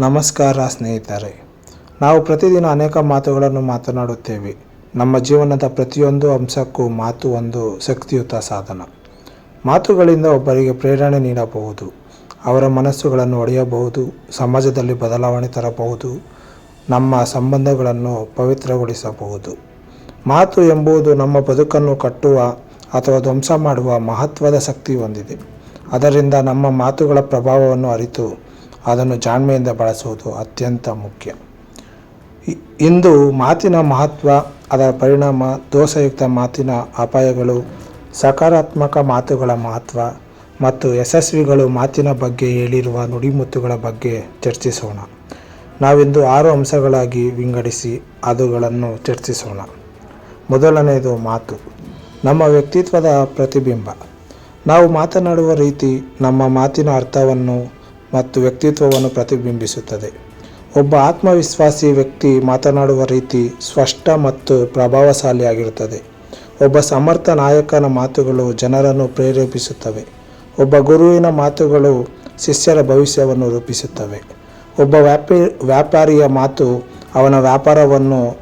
ನಮಸ್ಕಾರ ಸ್ನೇಹಿತರೆ. ನಾವು ಪ್ರತಿದಿನ ಅನೇಕ ಮಾತುಗಳನ್ನು ಮಾತನಾಡುತ್ತೇವೆ. ನಮ್ಮ ಜೀವನದ ಪ್ರತಿಯೊಂದು ಅಂಶಕ್ಕೂ ಮಾತು ಒಂದು ಶಕ್ತಿಯುತ ಸಾಧನ. ಮಾತುಗಳಿಂದ ಒಬ್ಬರಿಗೆ ಪ್ರೇರಣೆ ನೀಡಬಹುದು. ಅವರ ಮನಸ್ಸುಗಳನ್ನು ಒಡೆಯಬಹುದು. ಸಮಾಜದಲ್ಲಿ ಬದಲಾವಣೆ ತರಬಹುದು. ನಮ್ಮ ಸಂಬಂಧಗಳನ್ನು ಪವಿತ್ರಗೊಳಿಸಬಹುದು. ಮಾತು ಎಂಬುದು ನಮ್ಮ ಬದುಕನ್ನು ಕಟ್ಟುವ ಅಥವಾ ಧ್ವಂಸ ಮಾಡುವ ಮಹತ್ವದ ಶಕ್ತಿ ಹೊಂದಿದೆ. ಅದರಿಂದ ನಮ್ಮ ಮಾತುಗಳ ಪ್ರಭಾವವನ್ನು ಅರಿತು ಅದನ್ನು ಜಾಣ್ಮೆಯಿಂದ ಬಳಸುವುದು ಅತ್ಯಂತ ಮುಖ್ಯ. ಇಂದು ಮಾತಿನ ಮಹತ್ವ, ಅದರ ಪರಿಣಾಮ, ದೋಷಯುಕ್ತ ಮಾತಿನ ಅಪಾಯಗಳು, ಸಕಾರಾತ್ಮಕ ಮಾತುಗಳ ಮಹತ್ವ ಮತ್ತು ಯಶಸ್ವಿಗಳು ಮಾತಿನ ಬಗ್ಗೆ ಹೇಳಿರುವ ನುಡಿಮುತ್ತುಗಳ ಬಗ್ಗೆ ಚರ್ಚಿಸೋಣ. ನಾವಿಂದು ಆರು ಅಂಶಗಳಾಗಿ ವಿಂಗಡಿಸಿ ಅದುಗಳನ್ನು ಚರ್ಚಿಸೋಣ. ಮೊದಲನೆಯದು ಮಾತು. ನಮ್ಮ ವ್ಯಕ್ತಿತ್ವದ ಪ್ರತಿಬಿಂಬ. ನಾವು ಮಾತನಾಡುವ ರೀತಿ ನಮ್ಮ ಮಾತಿನ ಅರ್ಥವನ್ನು ಮತ್ತು ವ್ಯಕ್ತಿತ್ವವನ್ನು ಪ್ರತಿಬಿಂಬಿಸುತ್ತದೆ. ಒಬ್ಬ ಆತ್ಮವಿಶ್ವಾಸಿ ವ್ಯಕ್ತಿ ಮಾತನಾಡುವ ರೀತಿ ಸ್ಪಷ್ಟ ಮತ್ತು ಪ್ರಭಾವಶಾಲಿಯಾಗಿರುತ್ತದೆ. ಒಬ್ಬ ಸಮರ್ಥ ನಾಯಕನ ಮಾತುಗಳು ಜನರನ್ನು ಪ್ರೇರೇಪಿಸುತ್ತವೆ. ಒಬ್ಬ ಗುರುವಿನ ಮಾತುಗಳು ಶಿಷ್ಯರ ಭವಿಷ್ಯವನ್ನು ರೂಪಿಸುತ್ತವೆ. ಒಬ್ಬ ವ್ಯಾಪಿ, ವ್ಯಾಪಾರಿಯ ಮಾತು ಅವನ ವ್ಯಾಪಾರವನ್ನು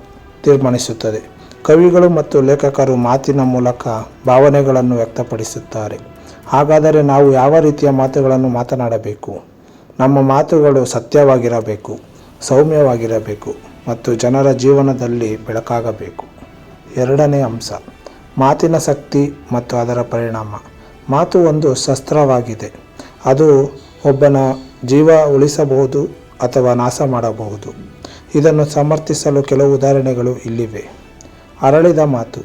ತೀರ್ಮಾನಿಸುತ್ತದೆ. ಕವಿಗಳು ಮತ್ತು ಲೇಖಕರು ಮಾತಿನ ಮೂಲಕ ಭಾವನೆಗಳನ್ನು ವ್ಯಕ್ತಪಡಿಸುತ್ತಾರೆ. ಹಾಗಾದರೆ ನಾವು ಯಾವ ರೀತಿಯ ಮಾತುಗಳನ್ನು ಮಾತನಾಡಬೇಕು? ನಮ್ಮ ಮಾತುಗಳು ಸತ್ಯವಾಗಿರಬೇಕು, ಸೌಮ್ಯವಾಗಿರಬೇಕು ಮತ್ತು ಜನರ ಜೀವನದಲ್ಲಿ ಬೆಳಕಾಗಬೇಕು. ಎರಡನೇ ಅಂಶ, ಮಾತಿನ ಶಕ್ತಿ ಮತ್ತು ಅದರ ಪರಿಣಾಮ. ಮಾತು ಒಂದು ಶಸ್ತ್ರವಾಗಿದೆ. ಅದು ಒಬ್ಬನ ಜೀವ ಉಳಿಸಬಹುದು ಅಥವಾ ನಾಶ ಮಾಡಬಹುದು. ಇದನ್ನು ಸಮರ್ಥಿಸಲು ಕೆಲವು ಉದಾಹರಣೆಗಳು ಇಲ್ಲಿವೆ. ಅರಳಿದ ಮಾತು,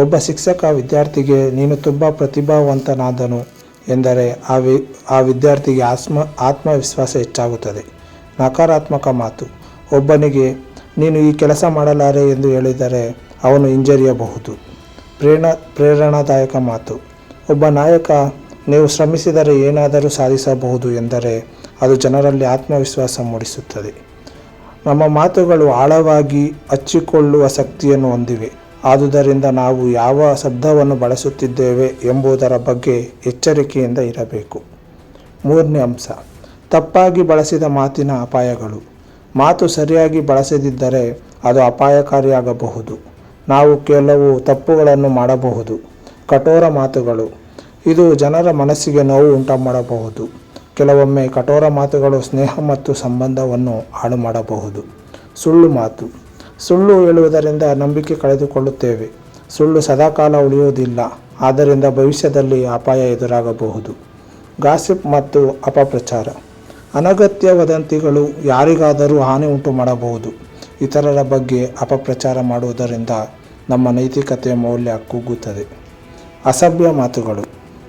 ಒಬ್ಬ ಶಿಕ್ಷಕ ವಿದ್ಯಾರ್ಥಿಗೆ, ನೀನು ತುಂಬ ಪ್ರತಿಭಾವಂತನಾದನು ಎಂದರೆ ಆ ವಿ, ಆ ವಿದ್ಯಾರ್ಥಿಗೆ ಆತ್ಮ, ಆತ್ಮವಿಶ್ವಾಸ ಹೆಚ್ಚಾಗುತ್ತದೆ. ನಕಾರಾತ್ಮಕ ಮಾತು. ಒಬ್ಬನಿಗೆ, ನೀನು ಈ ಕೆಲಸ ಮಾಡಲಾರೆ ಎಂದು ಹೇಳಿದರೆ ಅವನು ಹಿಂಜರಿಯಬಹುದು. ಪ್ರೇರಣ, ಪ್ರೇರಣಾದಾಯಕ ಮಾತು. ಒಬ್ಬ ನಾಯಕ, ನೀವು ಶ್ರಮಿಸಿದರೆ ಏನಾದರೂ ಸಾಧಿಸಬಹುದು ಎಂದರೆ ಅದು ಜನರಲ್ಲಿ ಆತ್ಮವಿಶ್ವಾಸ ಮೂಡಿಸುತ್ತದೆ. ನಮ್ಮ ಮಾತುಗಳು ಆಳವಾಗಿ ಹಚ್ಚಿಕೊಳ್ಳುವ ಶಕ್ತಿಯನ್ನು ಹೊಂದಿವೆ. ಆದುದರಿಂದ ನಾವು ಯಾವ ಶಬ್ದವನ್ನು ಬಳಸುತ್ತಿದ್ದೇವೆ ಎಂಬುದರ ಬಗ್ಗೆ ಎಚ್ಚರಿಕೆಯಿಂದ ಇರಬೇಕು. ಮೂರನೇ ಅಂಶ, ತಪ್ಪಾಗಿ ಬಳಸಿದ ಮಾತಿನ ಅಪಾಯಗಳು. ಮಾತು ಸರಿಯಾಗಿ ಬಳಸದಿದ್ದರೆ ಅದು ಅಪಾಯಕಾರಿಯಾಗಬಹುದು. ನಾವು ಕೆಲವು ತಪ್ಪುಗಳನ್ನು ಮಾಡಬಹುದು. ಕಠೋರ ಮಾತುಗಳು. ಇದು ಜನರ ಮನಸ್ಸಿಗೆ ನೋವು ಉಂಟು ಮಾಡಬಹುದು ಕೆಲವೊಮ್ಮೆ ಕಠೋರ ಮಾತುಗಳು ಸ್ನೇಹ ಮತ್ತು ಸಂಬಂಧವನ್ನು ಹಾಳು ಮಾಡಬಹುದು ಸುಳ್ಳು ಮಾತು. ಸುಳ್ಳು ಹೇಳುವುದರಿಂದ ನಂಬಿಕೆ ಕಳೆದುಕೊಳ್ಳುತ್ತೇವೆ. ಸುಳ್ಳು ಸದಾಕಾಲ ಉಳಿಯುವುದಿಲ್ಲ. ಆದ್ದರಿಂದ ಭವಿಷ್ಯದಲ್ಲಿ ಅಪಾಯ ಎದುರಾಗಬಹುದು. ಗಾಸಿಪ್ ಮತ್ತು ಅಪಪ್ರಚಾರ. ಅನಗತ್ಯ ವದಂತಿಗಳು ಯಾರಿಗಾದರೂ ಹಾನಿ ಉಂಟು ಮಾಡಬಹುದು. ಇತರರ ಬಗ್ಗೆ ಅಪಪ್ರಚಾರ ಮಾಡುವುದರಿಂದ ನಮ್ಮ ನೈತಿಕತೆಯ ಮೌಲ್ಯ ಕುಗ್ಗುತ್ತದೆ ಅಸಭ್ಯ ಮಾತುಗಳು.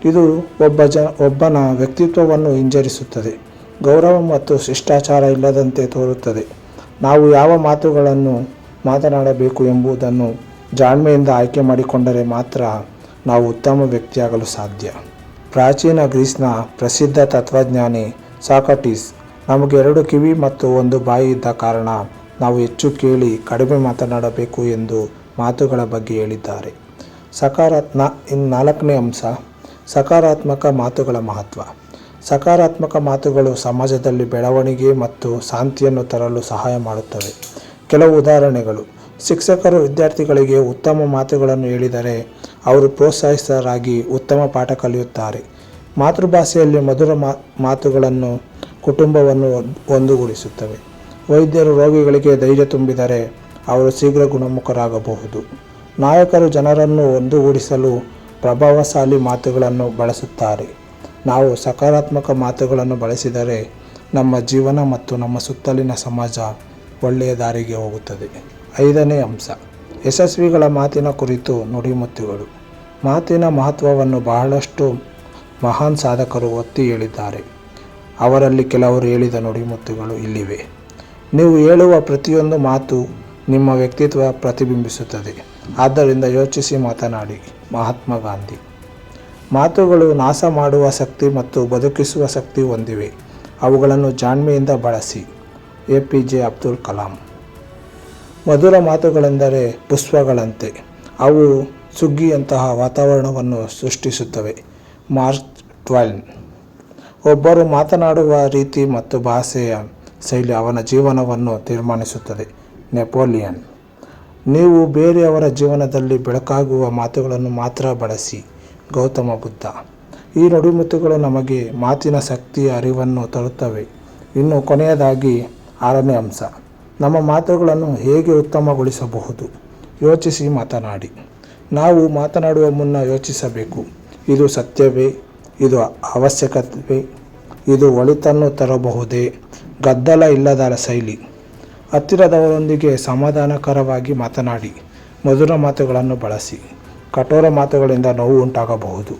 ಇದು ಒಬ್ಬ ಜ ಒಬ್ಬನ ವ್ಯಕ್ತಿತ್ವವನ್ನು ಹಿಂಜರಿಸುತ್ತದೆ. ಗೌರವ ಮತ್ತು ಶಿಷ್ಟಾಚಾರ ಇಲ್ಲದಂತೆ ತೋರುತ್ತದೆ. ನಾವು ಯಾವ ಮಾತುಗಳನ್ನು ಮಾತನಾಡಬೇಕು ಎಂಬುದನ್ನು ಜಾಣ್ಮೆಯಿಂದ ಆಯ್ಕೆ ಮಾಡಿಕೊಂಡರೆ ಮಾತ್ರ ನಾವು ಉತ್ತಮ ವ್ಯಕ್ತಿಯಾಗಲು ಸಾಧ್ಯ. ಪ್ರಾಚೀನ ಗ್ರೀಸ್ನ ಪ್ರಸಿದ್ಧ ತತ್ವಜ್ಞಾನಿ ಸಾಕಟೀಸ್ ನಮಗೆ ಎರಡು ಕಿವಿ ಮತ್ತು ಒಂದು ಬಾಯಿ ಇದ್ದ ಕಾರಣ ನಾವು ಹೆಚ್ಚು ಕೇಳಿ ಕಡಿಮೆ ಮಾತನಾಡಬೇಕು ಎಂದು ಮಾತುಗಳ ಬಗ್ಗೆ ಹೇಳಿದ್ದಾರೆ. ಸಕಾರಾತ್ಮ, ಇನ್ ನಾಲ್ಕನೇ ಅಂಶ, ಸಕಾರಾತ್ಮಕ ಮಾತುಗಳ ಮಹತ್ವ. ಸಕಾರಾತ್ಮಕ ಮಾತುಗಳು ಸಮಾಜದಲ್ಲಿ ಬೆಳವಣಿಗೆ ಮತ್ತು ಶಾಂತಿಯನ್ನು ತರಲು ಸಹಾಯ ಮಾಡುತ್ತವೆ. ಕೆಲವು ಉದಾಹರಣೆಗಳು. ಶಿಕ್ಷಕರು ವಿದ್ಯಾರ್ಥಿಗಳಿಗೆ ಉತ್ತಮ ಮಾತುಗಳನ್ನು ಹೇಳಿದರೆ ಅವರು ಪ್ರೋತ್ಸಾಹಿತರಾಗಿ ಉತ್ತಮ ಪಾಠ ಕಲಿಯುತ್ತಾರೆ. ಮಾತೃಭಾಷೆಯಲ್ಲಿ ಮಧುರ ಮಾತುಗಳನ್ನು ಕುಟುಂಬವನ್ನು ಒಂದುಗೂಡಿಸುತ್ತವೆ. ವೈದ್ಯರು ರೋಗಿಗಳಿಗೆ ಧೈರ್ಯ ತುಂಬಿದರೆ ಅವರು ಶೀಘ್ರ ಗುಣಮುಖರಾಗಬಹುದು. ನಾಯಕರು ಜನರನ್ನು ಒಂದುಗೂಡಿಸಲು ಪ್ರಭಾವಶಾಲಿ ಮಾತುಗಳನ್ನು ಬಳಸುತ್ತಾರೆ. ನಾವು ಸಕಾರಾತ್ಮಕ ಮಾತುಗಳನ್ನು ಬಳಸಿದರೆ ನಮ್ಮ ಜೀವನ ಮತ್ತು ನಮ್ಮ ಸುತ್ತಲಿನ ಸಮಾಜ ಒಳ್ಳೆಯ ದಾರಿಗೆ ಹೋಗುತ್ತದೆ. ಐದನೇ ಅಂಶ. ಯಶಸ್ವಿಗಳ ಮಾತಿನ ಕುರಿತು ನುಡಿಮುತ್ತುಗಳು. ಮಾತಿನ ಮಹತ್ವವನ್ನು ಬಹಳಷ್ಟು ಮಹಾನ್ ಸಾಧಕರು ಒತ್ತಿ ಹೇಳಿದ್ದಾರೆ. ಅವರಲ್ಲಿ ಕೆಲವರು ಹೇಳಿದ ನುಡಿಮುತ್ತುಗಳು ಇಲ್ಲಿವೆ. ನೀವು ಹೇಳುವ ಪ್ರತಿಯೊಂದು ಮಾತು ನಿಮ್ಮ ವ್ಯಕ್ತಿತ್ವ ಪ್ರತಿಬಿಂಬಿಸುತ್ತದೆ. ಆದ್ದರಿಂದ ಯೋಚಿಸಿ ಮಾತನಾಡಿ, ಮಹಾತ್ಮ ಗಾಂಧಿ. ಮಾತುಗಳು ನಾಶ ಮಾಡುವ ಶಕ್ತಿ ಮತ್ತು ಬದುಕಿಸುವ ಶಕ್ತಿ ಹೊಂದಿವೆ. ಅವುಗಳನ್ನು ಜಾಣ್ಮೆಯಿಂದ ಬಳಸಿ. A P J Abdul Kalam. ಮಧುರ ಮಾತುಗಳೆಂದರೆ ಪುಷ್ಪಗಳಂತೆ. ಅವು ಸುಗ್ಗಿಯಂತಹ ವಾತಾವರಣವನ್ನು ಸೃಷ್ಟಿಸುತ್ತವೆ. March twelve. ಒಬ್ಬರು ಮಾತನಾಡುವ ರೀತಿ ಮತ್ತು ಭಾಷೆಯ ಶೈಲಿ ಅವನ ಜೀವನವನ್ನು ತೀರ್ಮಾನಿಸುತ್ತದೆ. ನೆಪೋಲಿಯನ್. ನೀವು ಬೇರೆಯವರ ಜೀವನದಲ್ಲಿ ಬೆಳಕಾಗುವ ಮಾತುಗಳನ್ನು ಮಾತ್ರ ಬಳಸಿ, ಗೌತಮ ಬುದ್ಧ. ಈ ನುಡಿಮುತ್ತುಗಳು ನಮಗೆ ಮಾತಿನ ಶಕ್ತಿಯ ಅರಿವನ್ನು ತರುತ್ತವೆ. ಇನ್ನು ಕೊನೆಯದಾಗಿ ಆರನೇ ಅಂಶ. ನಮ್ಮ ಮಾತುಗಳನ್ನು ಹೇಗೆ ಉತ್ತಮಗೊಳಿಸಬಹುದು? ಯೋಚಿಸಿ ಮಾತನಾಡಿ. ನಾವು ಮಾತನಾಡುವ ಮುನ್ನ ಯೋಚಿಸಬೇಕು. ಇದು ಸತ್ಯವೇ? ಇದು ಅವಶ್ಯಕತೆವೇ? ಇದು ಒಳಿತನ್ನು ತರಬಹುದೇ? ಗದ್ದಲ ಇಲ್ಲದ ಶೈಲಿ. ಹತ್ತಿರದವರೊಂದಿಗೆ ಸಮಾಧಾನಕರವಾಗಿ ಮಾತನಾಡಿ. ಮಧುರ ಮಾತುಗಳನ್ನು ಬಳಸಿ. ಕಠೋರ ಮಾತುಗಳಿಂದ ನೋವು ಉಂಟಾಗಬಹುದು.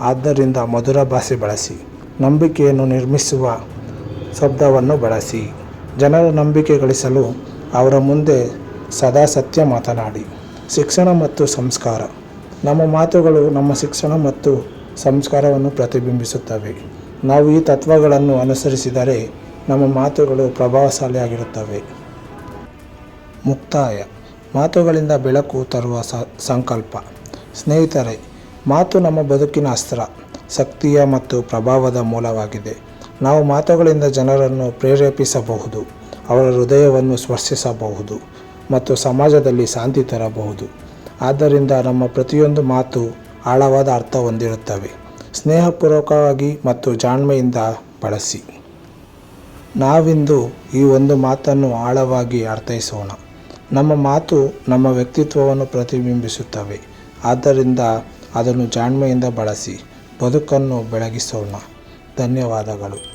ಆದ್ದರಿಂದ ಮಧುರ ಭಾಷೆ ಬಳಸಿ. ನಂಬಿಕೆಯನ್ನು ನಿರ್ಮಿಸುವ ಶಬ್ದವನ್ನು ಬಳಸಿ. ಜನರ ನಂಬಿಕೆ ಗಳಿಸಲು ಅವರ ಮುಂದೆ ಸದಾ ಸತ್ಯ ಮಾತನಾಡಿ. ಶಿಕ್ಷಣ ಮತ್ತು ಸಂಸ್ಕಾರ. ನಮ್ಮ ಮಾತುಗಳು ನಮ್ಮ ಶಿಕ್ಷಣ ಮತ್ತು ಸಂಸ್ಕಾರವನ್ನು ಪ್ರತಿಬಿಂಬಿಸುತ್ತವೆ. ನಾವು ಈ ತತ್ವಗಳನ್ನು ಅನುಸರಿಸಿದರೆ ನಮ್ಮ ಮಾತುಗಳು ಪ್ರಭಾವಶಾಲಿಯಾಗಿರುತ್ತವೆ. ಮುಕ್ತಾಯ. ಮಾತುಗಳಿಂದ ಬೆಳಕು ತರುವ ಸಂಕಲ್ಪ. ಸ್ನೇಹಿತರೆ, ಮಾತು ನಮ್ಮ ಬದುಕಿನ ಅಸ್ತ್ರ, ಶಕ್ತಿಯ ಮತ್ತು ಪ್ರಭಾವದ ಮೂಲವಾಗಿದೆ. ನಾವು ಮಾತುಗಳಿಂದ ಜನರನ್ನು ಪ್ರೇರೇಪಿಸಬಹುದು, ಅವರ ಹೃದಯವನ್ನು ಸ್ಪರ್ಶಿಸಬಹುದು ಮತ್ತು ಸಮಾಜದಲ್ಲಿ ಶಾಂತಿ ತರಬಹುದು. ಆದ್ದರಿಂದ ನಮ್ಮ ಪ್ರತಿಯೊಂದು ಮಾತು ಆಳವಾದ ಅರ್ಥ ಹೊಂದಿರುತ್ತವೆ. ಸ್ನೇಹಪೂರ್ವಕವಾಗಿ ಮತ್ತು ಜಾಣ್ಮೆಯಿಂದ ಬಳಸಿ. ನಾವಿಂದು ಈ ಒಂದು ಮಾತನ್ನು ಆಳವಾಗಿ ಅರ್ಥೈಸೋಣ. ನಮ್ಮ ಮಾತು ನಮ್ಮ ವ್ಯಕ್ತಿತ್ವವನ್ನು ಪ್ರತಿಬಿಂಬಿಸುತ್ತವೆ. ಆದ್ದರಿಂದ ಅದನ್ನು ಜಾಣ್ಮೆಯಿಂದ ಬಳಸಿ, ಬದುಕನ್ನು ಬೆಳಗಿಸೋಣ. ಧನ್ಯವಾದಗಳು.